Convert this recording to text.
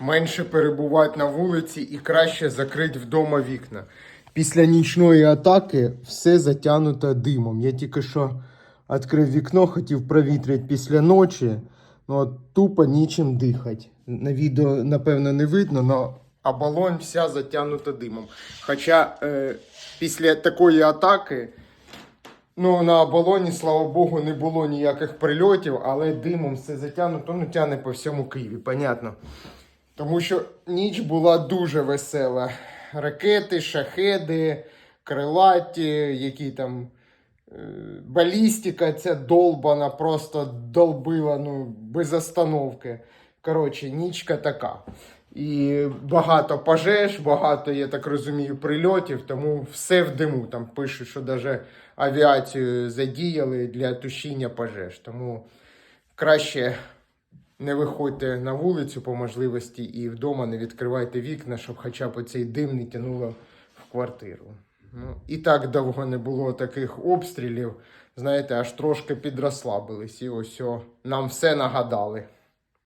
менше перебувати на вулиці і краще закрити вдома вікна. Після нічної атаки все затягнуто димом. Я тільки що відкрив вікно, хотів провітрити після ночі. Ну, от тупо нічим дихати. На відео, напевно, не видно, але оболонь вся затягнута димом. Хоча е, після такої атаки, ну, на оболоні, слава Богу, не було ніяких прильотів, але димом все затягнуто, ну, тягне по всьому Києві, понятно. Тому що ніч була дуже весела. Ракети, шахеди, крилаті, які там е, балістика ця долбана, просто долбила ну, без остановки. Коротше, нічка така. І багато пожеж, багато, я так розумію, прильотів, тому все в диму. Там пишуть, що навіть авіацію задіяли для тушіння пожеж. Тому краще не виходьте на вулицю по можливості і вдома не відкривайте вікна, щоб хоча б цей дим не тянуло в квартиру. Ну, і так довго не було таких обстрілів. Знаєте, аж трошки підрослабились. І ось о, нам все нагадали.